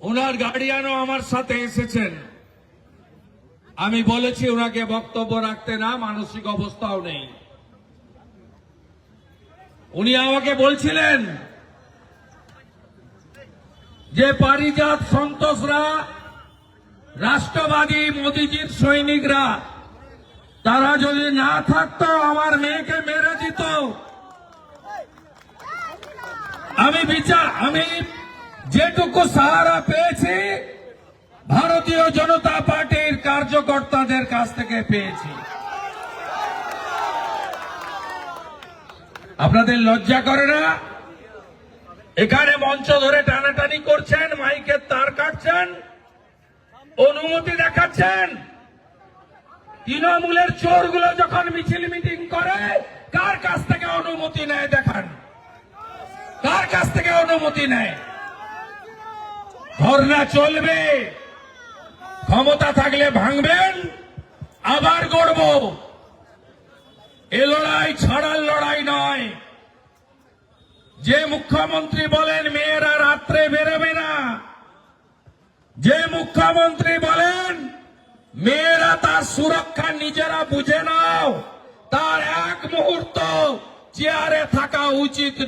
ওনার গার্ডিয়ানও আমার সাথে এসেছেন। আমি বলেছি ওনাকে বক্তব্য রাখতে না, মানসিক অবস্থাও নেই। উনি আমাকে বলছিলেন যে পারিজাত সন্তোষরা, রাষ্ট্রবাদী মোদিজির সৈনিকরা, তারা যদি না থাকতো, আমার মেয়েকে মেরে দিত। আমি বিচার, আমি যেটুকু সাহারা পেয়েছি, ভারতীয় জনতা পার্টির কার্যকর্তাদের কাছ থেকে পেয়েছি। আপনাদের লজ্জা করে না? এখানে মঞ্চ ধরে টানাটানি করছেন মাইকের তার কাটছেন, অনুমতি দেখাচ্ছেন। তৃণমূলের চোরগুলো যখন মিছিল মিটিং করে, কার কাছ থেকে অনুমতি নেয় দেখান? কার কাছ থেকে অনুমতি নেয়? ধর্ণা চলবে। ক্ষমতা থাকলে ভাঙবেন, আবার গড়ব। এ লড়াই ছাড়ার লড়াই নয়। যে মুখ্যমন্ত্রী বলেন, মেয়েরা রাত্রে বেরোবে না। যে মুখ্যমন্ত্রী বলেন, মেয়েরা তার সুরক্ষা নিজেরা বুঝে নাও। তার এক মুহূর্ত চেয়ারে থাকা উচিত